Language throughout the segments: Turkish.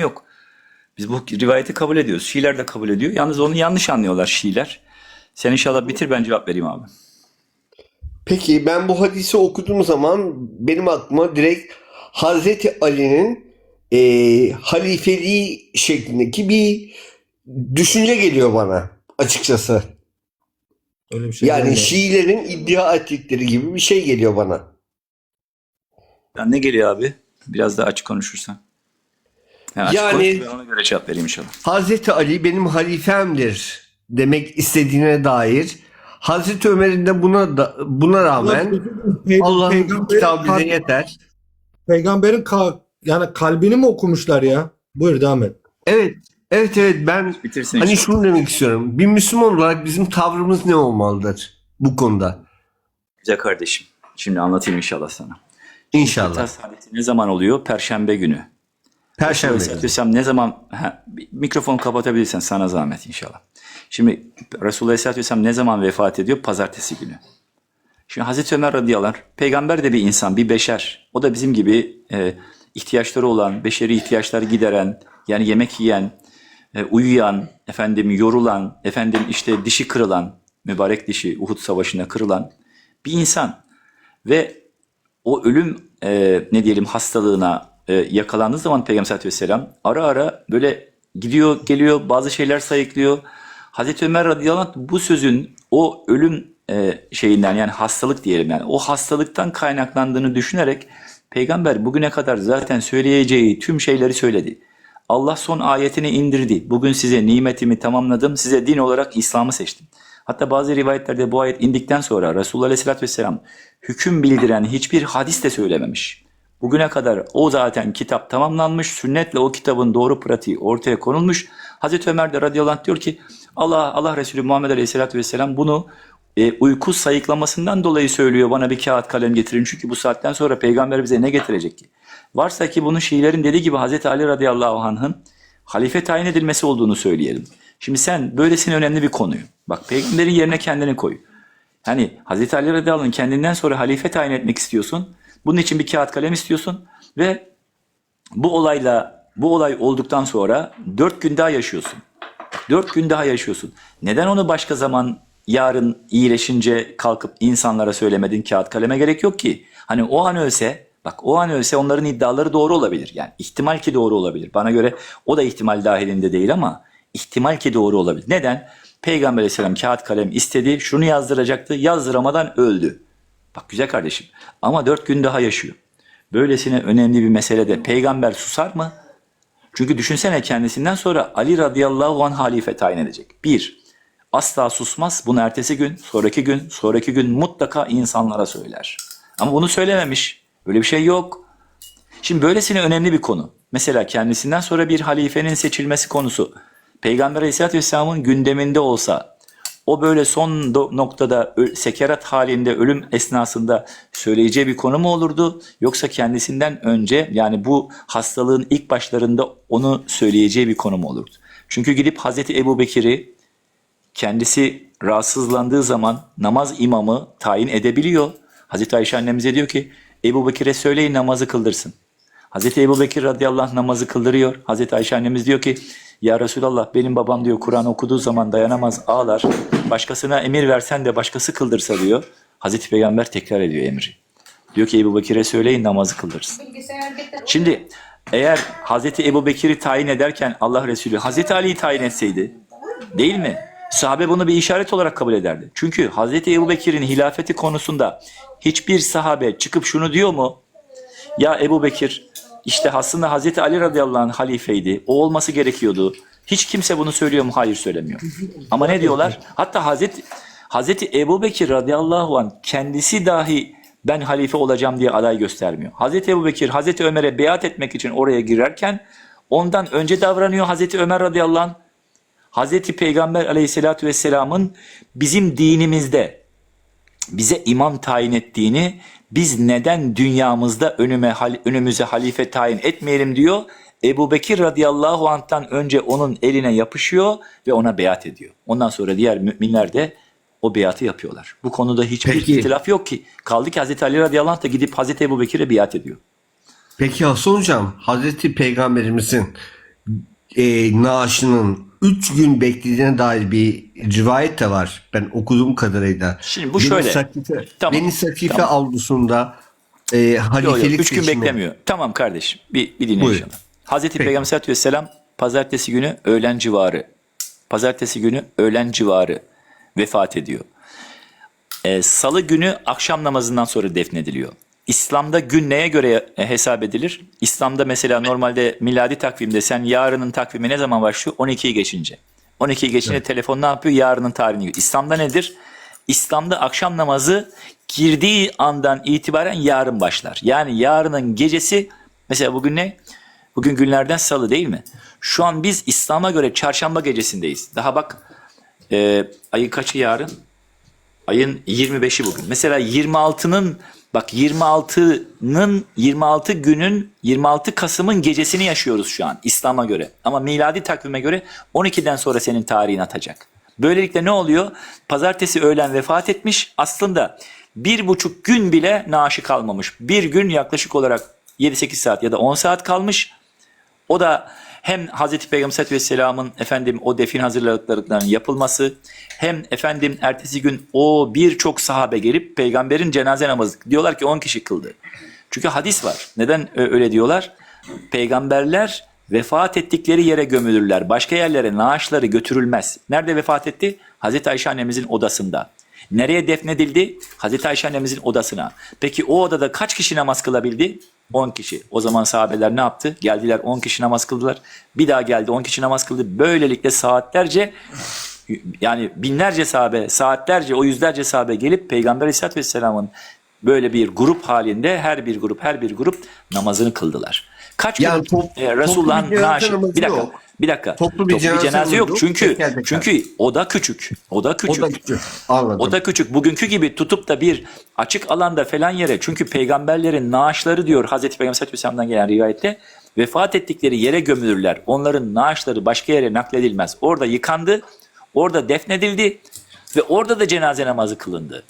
yok. Biz bu rivayeti kabul ediyoruz. Şiiler de kabul ediyor. Yalnız onu yanlış anlıyorlar Şiiler. Sen inşallah bitir ben cevap vereyim abi. Peki ben bu hadisi okuduğum zaman benim aklıma direkt Hazreti Ali'nin e, halifeliği şeklindeki bir düşünce geliyor bana açıkçası. Öyle bir şey Yani. Şiilerin iddia ettikleri gibi bir şey geliyor bana. Yani ne geliyor abi? Biraz daha açık konuşursan. Yani açık Yani- ona göre cevap vereyim inşallah. Hazreti Ali benim halifemdir demek istediğine dair Hazreti Ömer'in de buna da, buna rağmen Allah'ın peygamberin kitabı bize yeter. Peygamberin ka- yani kalbini mi okumuşlar ya? Buyur devam et. Evet, evet, evet ben Bitirsin hani inşallah. şunu demek istiyorum. Bir Müslüman olarak bizim tavrımız ne olmalıdır bu konuda? Güzel kardeşim. Şimdi anlatayım inşallah sana. İnşallah. İftar saadeti ne zaman oluyor? Perşembe günü. Perşembe. Aleyhisselam ne zaman ha, mikrofonu kapatabilirsen sana zahmet inşallah. Şimdi Resulullah Aleyhisselam ne zaman vefat ediyor? Pazartesi günü. Şimdi Hazreti Ömer radıyallahu anh, peygamber de bir insan, bir beşer. O da bizim gibi e, ihtiyaçları olan, beşeri ihtiyaçları gideren, yani yemek yiyen, e, uyuyan, efendim yorulan, efendim işte dişi kırılan, mübarek dişi Uhud Savaşı'nda kırılan bir insan. Ve o ölüm e, ne diyelim hastalığına e, yakalandığı zaman Peygamber sallallahu aleyhi ve sellem ara ara böyle gidiyor geliyor bazı şeyler sayıklıyor. Hazreti Ömer radıyallahu anh bu sözün o ölüm e, şeyinden yani hastalık diyelim yani o hastalıktan kaynaklandığını düşünerek Peygamber bugüne kadar zaten söyleyeceği tüm şeyleri söyledi. Allah son ayetini indirdi. Bugün size nimetimi tamamladım. Size din olarak İslam'ı seçtim. Hatta bazı rivayetlerde bu ayet indikten sonra Resulullah Aleyhisselatü Vesselam hüküm bildiren hiçbir hadis de söylememiş. Bugüne kadar o zaten kitap tamamlanmış, sünnetle o kitabın doğru pratiği ortaya konulmuş. Hazreti Ömer de radıyallahu anh diyor ki Allah Allah Resulü Muhammed Aleyhisselatü Vesselam bunu e, uyku sayıklamasından dolayı söylüyor bana bir kağıt kalem getirin. Çünkü bu saatten sonra peygamber bize ne getirecek ki? Varsa ki bunu Şiilerin dediği gibi Hazreti Ali radıyallahu anh'ın halife tayin edilmesi olduğunu söyleyelim. Şimdi sen böylesine önemli bir konuyu. Bak peygamberin yerine kendini koy. Hani Hazreti Ali radıyallahu anh kendinden sonra halife tayin etmek istiyorsun. Bunun için bir kağıt kalem istiyorsun ve bu olayla bu olay olduktan sonra dört gün daha yaşıyorsun. Dört gün daha yaşıyorsun. Neden onu başka zaman yarın iyileşince kalkıp insanlara söylemedin kağıt kaleme gerek yok ki. Hani o an ölse bak o an ölse onların iddiaları doğru olabilir. Yani ihtimal ki doğru olabilir. Bana göre o da ihtimal dahilinde değil ama ihtimal ki doğru olabilir. Neden? Peygamber aleyhisselam kağıt kalem istedi şunu yazdıracaktı yazdıramadan öldü. Bak güzel kardeşim ama dört gün daha yaşıyor. Böylesine önemli bir meselede peygamber susar mı? Çünkü düşünsene kendisinden sonra Ali radıyallahu anh halife tayin edecek. Bir, asla susmaz. Bunu ertesi gün, sonraki gün, sonraki gün mutlaka insanlara söyler. Ama bunu söylememiş. Böyle bir şey yok. Şimdi böylesine önemli bir konu. Mesela kendisinden sonra bir halifenin seçilmesi konusu. Peygamber Aleyhisselatü Vesselam'ın gündeminde olsa o böyle son noktada sekerat halinde ölüm esnasında söyleyeceği bir konu mu olurdu? Yoksa kendisinden önce yani bu hastalığın ilk başlarında onu söyleyeceği bir konu mu olurdu? Çünkü gidip Hazreti Ebu Bekir'i kendisi rahatsızlandığı zaman namaz imamı tayin edebiliyor. Hazreti Ayşe annemize diyor ki Ebu Bekir'e söyleyin namazı kıldırsın. Hazreti Ebu Bekir radıyallahu anh namazı kıldırıyor. Hazreti Ayşe annemiz diyor ki ya Resulallah benim babam diyor Kur'an okuduğu zaman dayanamaz ağlar. Başkasına emir versen de başkası kıldırsa diyor. Hazreti Peygamber tekrar ediyor emri. Diyor ki Ebu Bekir'e söyleyin namazı kıldırsın. Şimdi eğer Hazreti Ebu Bekir'i tayin ederken Allah Resulü Hazreti Ali'yi tayin etseydi değil mi? Sahabe bunu bir işaret olarak kabul ederdi. Çünkü Hazreti Ebu Bekir'in hilafeti konusunda hiçbir sahabe çıkıp şunu diyor mu? Ya Ebu Bekir işte aslında Hazreti Ali radıyallahu anh halifeydi. O olması gerekiyordu. Hiç kimse bunu söylüyor mu? Hayır söylemiyor. Ama ne diyorlar? Hatta Hazreti, Hazreti Ebu Bekir radıyallahu anh kendisi dahi ben halife olacağım diye aday göstermiyor. Hazreti Ebu Bekir Hazreti Ömer'e beyat etmek için oraya girerken ondan önce davranıyor Hazreti Ömer radıyallahu anh. Hazreti Peygamber aleyhissalatü vesselamın bizim dinimizde bize imam tayin ettiğini biz neden dünyamızda önüme önümüze halife tayin etmeyelim diyor. Ebu Bekir radıyallahu anh'tan önce onun eline yapışıyor ve ona beyat ediyor. Ondan sonra diğer müminler de o beyatı yapıyorlar. Bu konuda hiçbir Peki. ihtilaf yok ki. Kaldı ki Hazreti Ali radıyallahu anh da gidip Hazreti Ebu Bekir'e biat ediyor. Peki Hasan Hocam, Hazreti Peygamberimizin e, naaşının 3 gün beklediğine dair bir rivayet de var. Ben okuduğum kadarıyla. Şimdi bu Beni şöyle. Sakife, Tamam, Beni Sakife tamam. avlusunda e, halifelik yok 3 gün seçimi- beklemiyor. Tamam kardeşim bir, bir dinle inşallah. Hazreti Peygamber Aleyhisselatü Vesselam pazartesi günü öğlen civarı pazartesi günü öğlen civarı vefat ediyor. Ee, Salı günü akşam namazından sonra defnediliyor. İslam'da gün neye göre e, hesap edilir? İslam'da mesela normalde miladi takvimde sen yarının takvimi ne zaman başlıyor? 12'yi geçince. 12'yi geçince telefon ne yapıyor? Yarının tarihini. İslam'da nedir? İslam'da akşam namazı girdiği andan itibaren yarın başlar. Yani yarının gecesi mesela bugün ne? Bugün günlerden salı değil mi? Şu an biz İslam'a göre çarşamba gecesindeyiz. Daha bak e, ayın kaçı yarın? Ayın 25'i bugün. Mesela 26'nın bak 26'nın 26 günün 26 Kasım'ın gecesini yaşıyoruz şu an İslam'a göre. Ama miladi takvime göre 12'den sonra senin tarihin atacak. Böylelikle ne oluyor? Pazartesi öğlen vefat etmiş. Aslında bir buçuk gün bile naaşı kalmamış. Bir gün yaklaşık olarak 7-8 saat ya da 10 saat kalmış. O da hem Hazreti Peygamber Aleyhisselatü Vesselam'ın efendim o defin hazırlıklarının yapılması hem efendim ertesi gün o birçok sahabe gelip peygamberin cenaze namazı diyorlar ki 10 kişi kıldı. Çünkü hadis var. Neden öyle diyorlar? Peygamberler vefat ettikleri yere gömülürler. Başka yerlere naaşları götürülmez. Nerede vefat etti? Hazreti Ayşe annemizin odasında. Nereye defnedildi? Hazreti Ayşe annemizin odasına. Peki o odada kaç kişi namaz kılabildi? 10 kişi. O zaman sahabeler ne yaptı? Geldiler 10 kişi namaz kıldılar. Bir daha geldi 10 kişi namaz kıldı. Böylelikle saatlerce yani binlerce sahabe, saatlerce o yüzlerce sahabe gelip Peygamber Aleyhisselatü Vesselam'ın böyle bir grup halinde her bir grup her bir grup namazını kıldılar. Kaç Yani top- e, Resulullah'ın naaşı bir dakika yok. Bir dakika Toplu bir cenaze yok yok. çünkü Teker teker. çünkü o da küçük o da küçük O da küçük. Anladım. o da küçük. Bugünkü gibi tutup da bir açık alanda falan yere çünkü peygamberlerin naaşları diyor Hazreti Peygamber Aleyhisselatü Vesselam'dan gelen rivayette vefat ettikleri yere gömülürler. Onların naaşları başka yere nakledilmez. Orada yıkandı, orada defnedildi ve orada da cenaze namazı kılındı.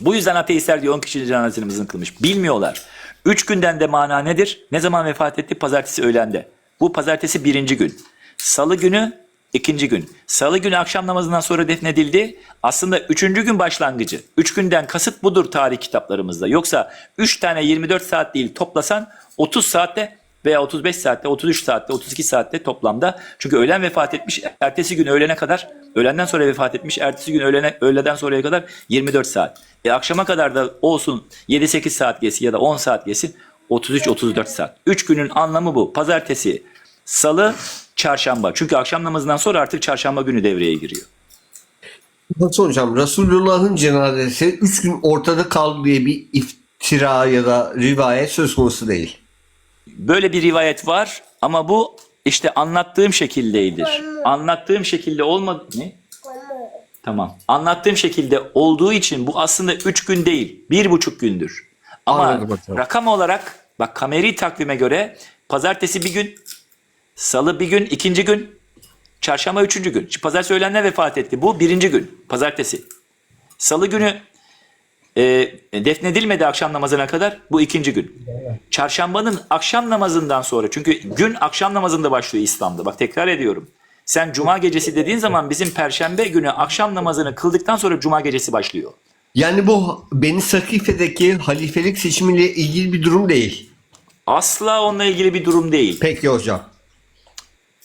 Bu yüzden ateistler diyor 10 kişinin cenaze namazını kılmış. Bilmiyorlar. 3 günden de mana nedir? Ne zaman vefat etti? Pazartesi öğlende. Bu pazartesi birinci gün. Salı günü ikinci gün. Salı günü akşam namazından sonra defnedildi. Aslında üçüncü gün başlangıcı. Üç günden kasıt budur tarih kitaplarımızda. Yoksa 3 tane 24 saat değil toplasan 30 saatte veya 35 saatte, 33 saatte, 32 saatte toplamda. Çünkü öğlen vefat etmiş, ertesi gün öğlene kadar, öğlenden sonra vefat etmiş, ertesi gün öğlene, öğleden sonraya kadar 24 saat. E akşama kadar da olsun 7-8 saat geçsin ya da 10 saat geçsin 33-34 saat. 3 günün anlamı bu. Pazartesi, salı, çarşamba. Çünkü akşam namazından sonra artık çarşamba günü devreye giriyor. Nasıl hocam? Resulullah'ın cenazesi 3 gün ortada kaldı diye bir iftira ya da rivayet söz konusu değil. Böyle bir rivayet var ama bu işte anlattığım şekildeydir. Anlattığım şekilde olmadı ne? Tamam. Anlattığım şekilde olduğu için bu aslında 3 gün değil, bir buçuk gündür. Ama Anladım rakam olarak bak kameri takvime göre pazartesi bir gün, salı bir gün, ikinci gün, çarşamba üçüncü gün. Pazartesi öğlenle vefat etti. Bu birinci gün, pazartesi. Salı günü e, defnedilmedi akşam namazına kadar. Bu ikinci gün. Çarşambanın akşam namazından sonra çünkü gün akşam namazında başlıyor İslam'da. Bak tekrar ediyorum. Sen cuma gecesi dediğin zaman bizim perşembe günü akşam namazını kıldıktan sonra cuma gecesi başlıyor. Yani bu Beni Sakife'deki halifelik seçimiyle ilgili bir durum değil. Asla onunla ilgili bir durum değil. Peki hocam.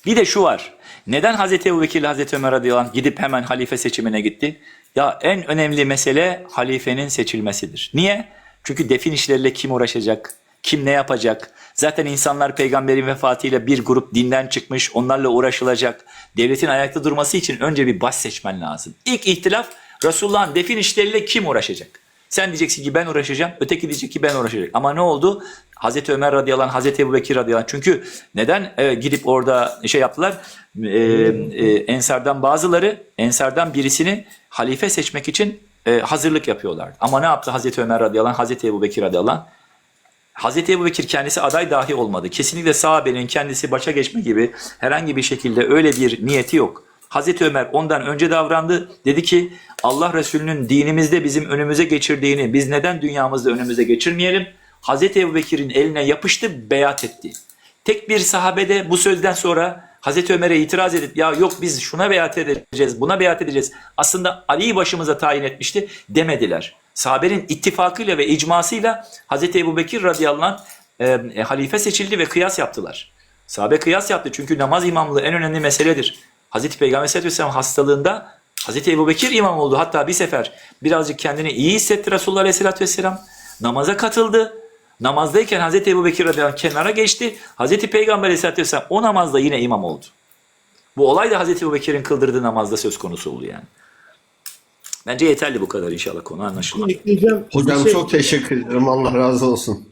Bir de şu var. Neden Hazreti Ebubekir ile Hazreti Ömer radıyallahu gidip hemen halife seçimine gitti? Ya en önemli mesele halifenin seçilmesidir. Niye? Çünkü defin işleriyle kim uğraşacak? Kim ne yapacak? Zaten insanlar peygamberin vefatıyla bir grup dinden çıkmış, onlarla uğraşılacak. Devletin ayakta durması için önce bir baş seçmen lazım. İlk ihtilaf Resulullah'ın defin işleriyle kim uğraşacak? Sen diyeceksin ki ben uğraşacağım, öteki diyecek ki ben uğraşacağım. Ama ne oldu? Hazreti Ömer radıyallahu anh, Hazreti Ebu Bekir radıyallahu anh. Çünkü neden e, gidip orada şey yaptılar? E, e, ensardan bazıları, ensardan birisini halife seçmek için e, hazırlık yapıyorlar. Ama ne yaptı Hazreti Ömer radıyallahu anh, Hazreti Ebu Bekir radıyallahu anh? Hazreti Ebu Bekir kendisi aday dahi olmadı. Kesinlikle sahabenin kendisi başa geçme gibi herhangi bir şekilde öyle bir niyeti yok. Hazreti Ömer ondan önce davrandı. Dedi ki Allah Resulü'nün dinimizde bizim önümüze geçirdiğini biz neden dünyamızda önümüze geçirmeyelim? Hazreti Ebu Bekir'in eline yapıştı, beyat etti. Tek bir sahabede bu sözden sonra Hazreti Ömer'e itiraz edip ya yok biz şuna beyat edeceğiz, buna beyat edeceğiz. Aslında Ali'yi başımıza tayin etmişti demediler. Sahabenin ittifakıyla ve icmasıyla Hazreti Ebu Bekir radıyallahu anh e, halife seçildi ve kıyas yaptılar. Sahabe kıyas yaptı çünkü namaz imamlığı en önemli meseledir. Hazreti Peygamber sallallahu aleyhi ve sellem hastalığında Hazreti Ebu Bekir imam oldu. Hatta bir sefer birazcık kendini iyi hissetti Resulullah aleyhissalatü vesselam. Namaza katıldı. Namazdayken Hazreti Ebu Bekir radıyallahu kenara geçti. Hazreti Peygamber aleyhissalatü vesselam o namazda yine imam oldu. Bu olay da Hazreti Ebu Bekir'in kıldırdığı namazda söz konusu oldu yani. Bence yeterli bu kadar inşallah konu anlaşılır. Hocam Bir şey- çok teşekkür ederim. Allah razı olsun.